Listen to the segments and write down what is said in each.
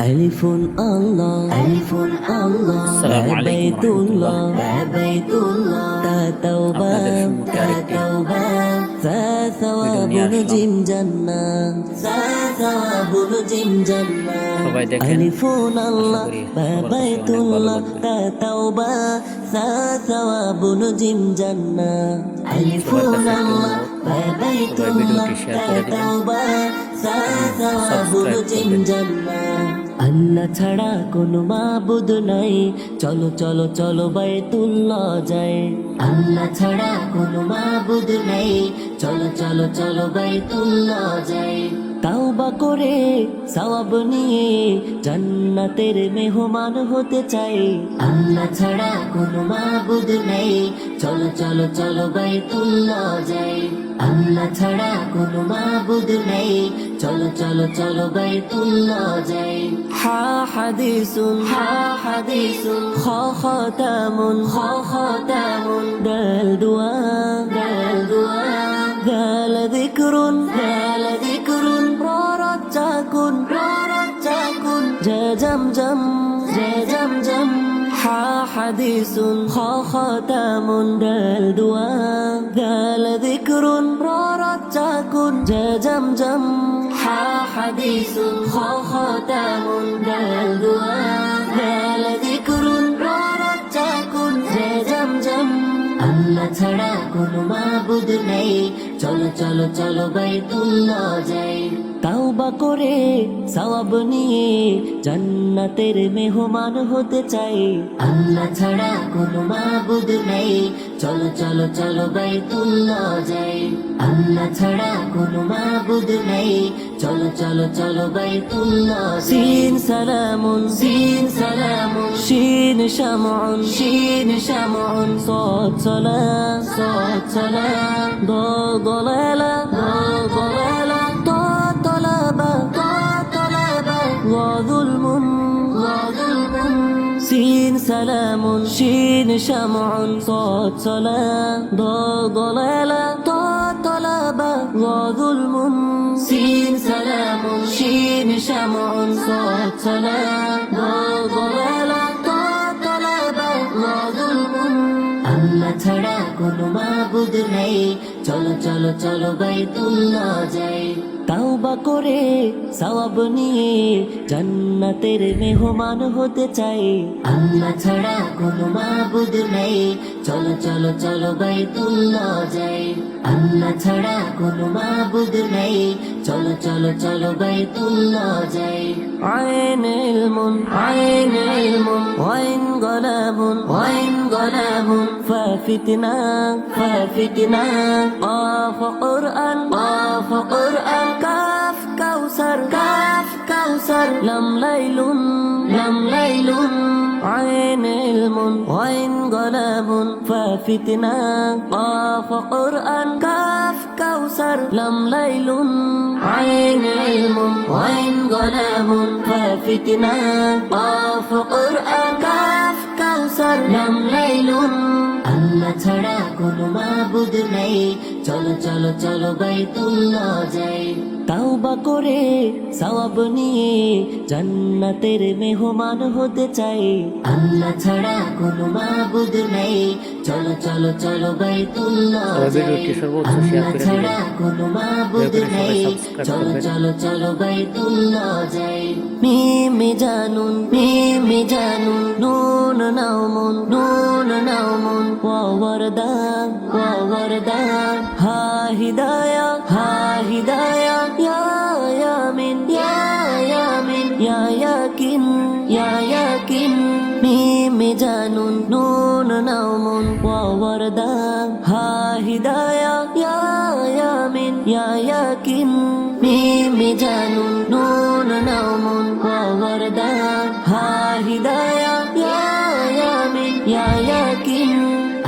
ألف الله ألف الله السلام عليكم ورحمة الله بيت الله تا توبة تا توبة فثواب نجم جنة فثواب نجم جنة ألف الله بيت الله تا توبة فثواب نجم جنة ألف الله بيت الله تا توبة فثواب نجم جنة আল্লাহ ছাড়া কোনো মাবুদ নাই চলো চলো চলো বাইতুল্লাহ যায় আল্লাহ ছাড়া কোনো মাবুদ নাই চলো চলো চলো বাইতুল্লাহ যায় তাওবা করে সওয়াব নিয়ে জান্নাতের মেহমান হতে চাই। আল্লাহ ছাড়া কোনো মাবুদ নেই। চলো চলো চলো বাইতুল্লাহ যাই। আল্লাহ ছাড়া কোনো মাবুদ নেই। চলো চলো চলো বাইতুল্লাহ যাই। হা হাদিসুন হা হাদিসুন। খ খতামুন খ খতামুন দাল দুয়া দাল দুয়া। গাল যিকরুন দাল জমজম জমজম হা হাদিসুন, খ খতামুন দাল দুয়া দাল যিকরুন ররজাকুন জমজম হা হাদিসুন, খ খতামুন দাল দুয়া দাল যিকরুন ররজাকুন জমজম আল্লাহ ছাড়া কোনো মাবুদ নেই চলো চলো চলো বাইতুল্লাহ যাই তাওবা করে সওয়াব নিয়ে জান্নাতের মেহমান হতে চাই আল্লাহ ছাড়া কোনো মাবুদ নেই চলো চলো চলো বাইতুল্লাহ যাই আল্লাহ ছাড়া কোনো মাবুদ নেই চলো চলো চলো বাইতুল্লাহ সিন সালামুন সিন সালামুন শিন শামুন শিন শামুন صوت صلاة صوت صلاة ضاد ضلالة ضاد ضلالة طاعة طلبة طاعة طلبة وظلم وظلم سين سلام شين شمع صاد صلاة ضاد ضلالة طاعة طلبة وظلم سين سلام شين شمع صاد صلاة ضاد ضلالة طاعة طلبة وظلم আল্লাহ ছাড়া কোনো মাবুদ নেই চলো চলো চলো বাইতুল্লাহ যাই। তাওবা করে সওয়াব নিয়ে জান্নাতের মেহমান হতে চাই। আল্লাহ ছাড়া কোনো মাবুদ নেই। চলো চলো চলো বাইতুল্লাহ যাই। আল্লাহ ছাড়া কোনো মাবুদ নেই। চলো চলো চলো বাইতুল্লাহ যাই। আইন ইলমুন আইন ইলমুন ওয়াইন গলাবুন ওয়াইন গলাবুন ফাফিতনা ফাফিতনা قاف قرآن قاف قرآن كاف كوثر كاف كوثر لم ليل لم ليل عين علم وعين قلم ففتنا قاف قرآن كاف كوثر لم ليل عين علم وعين قلم ففتنا قاف قرآن كاف كوثر لم ليل আল্লাহ ছাড়া কোনো মাবুদ নেই। চলো চলো চলো বাইতুল্লাহ যাই। তাওবা করে সওয়াব নিয়ে জান্নাতের মেহমান হতে চাই। আল্লাহ ছাড়া কোনো মাবুদ নেই। চলো চলো চলো বাইতুল্লাহ যাই। আল্লাহ ছাড়া। কোনো মাবুদ নেই। চলো চলো চলো বাইতুল্লাহ যাই। মিমে জানুন মিমে জানুন। নুন নাউমুন নুন নাউমুন ওয়ারদা ওয়ারদা হা হিদায়া হা হিদায়া ইয়া ইয়ামিন ইয়া ইয়ামিন ইয়া ইয়াকিন ইয়া ইয়াকিন মিমে জানুন নুন নাউমুন ওয়ারদা হা হিদায়া ইয়া ইয়ামিন ইয়া ইয়াকিন মিমে জানুন নুন নাউমুন ওয়ারদা হা হিদায়া ইয়া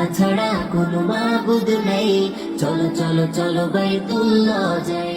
আল্লাহ ছাড়া কোনো মাবুদ নেই। চলো চলো চলো বাইতুল্লাহ যাই।